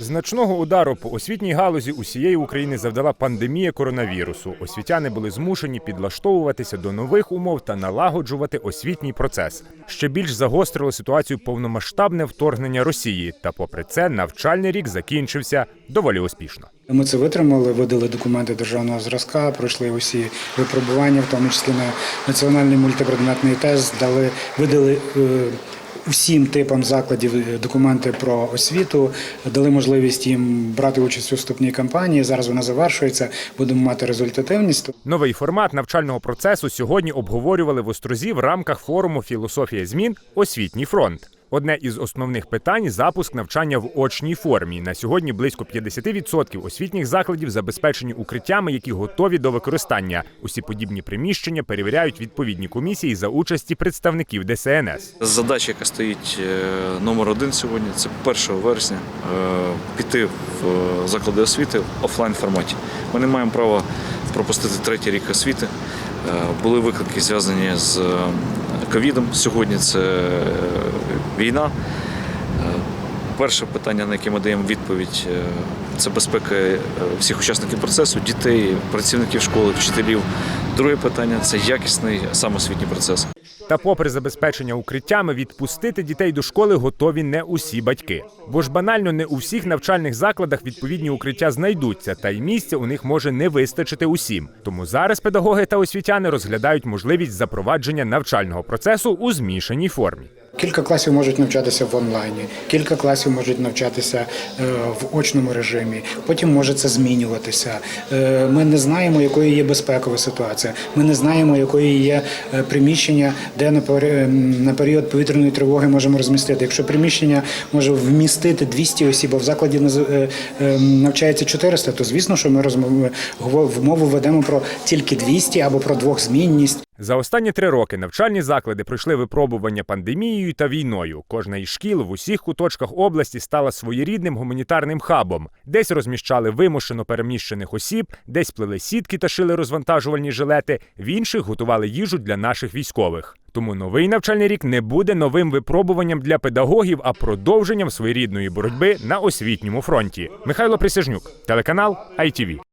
Значного удару по освітній галузі усієї України завдала пандемія коронавірусу. Освітяни були змушені підлаштовуватися до нових умов та налагоджувати освітній процес. Ще більш загострило ситуацію повномасштабне вторгнення Росії. Та, попри це, навчальний рік закінчився доволі успішно. Ми це витримали, видали документи державного зразка, пройшли усі випробування, в тому числі на національний мультипредметний тест, дали, видали е, усім типам закладів е, документи про освіту, дали можливість їм брати участь у вступній кампанії. Зараз вона завершується, будемо мати результативність. Новий формат навчального процесу сьогодні обговорювали в Острозі в рамках форуму Філософія змін Освітній фронт. Одне із основних питань запуск навчання в очній формі. На сьогодні близько 50% освітніх закладів забезпечені укриттями, які готові до використання. Усі подібні приміщення перевіряють відповідні комісії за участі представників ДСНС. Задача, яка стоїть е, номер один сьогодні, це 1 вересня е, піти в е, заклади освіти в офлайн форматі. Ми не маємо права пропустити третій рік освіти. Були виклики зв'язані з ковідом. Сьогодні це е, війна. Е, Перше питання, на яке ми даємо відповідь, е, це безпека всіх учасників процесу, дітей, працівників школи, вчителів. Друге питання це якісний самосвітній процес. Та, попри забезпечення укриттями, відпустити дітей до школи готові не усі батьки. Бо ж банально не у всіх навчальних закладах відповідні укриття знайдуться, та й місця у них може не вистачити усім. Тому зараз педагоги та освітяни розглядають можливість запровадження навчального процесу у змішаній формі. Кілька класів можуть навчатися в онлайні, кілька класів можуть навчатися е, в очному режимі. Потім може це змінюватися. Е, Ми не знаємо, якою є безпекова ситуація. Ми не знаємо, якої є е, приміщення, де на пері- період повітряної тривоги можемо розмістити. Якщо приміщення може вмістити 200 осіб, а в закладі навчається 400, то звісно, що ми розмов- мову ведемо про тільки 200 або про двохзмінність. За останні три роки навчальні заклади пройшли випробування пандемією та війною. Кожна із шкіл в усіх куточках області стала своєрідним гуманітарним хабом. Десь розміщали вимушено переміщених осіб, десь плели сітки та шили розвантажувальні жилети, в інших готували їжу для наших військових. Тому новий навчальний рік не буде новим випробуванням для педагогів, а продовженням своєрідної боротьби на освітньому фронті. Михайло Присяжнюк, телеканал ITV.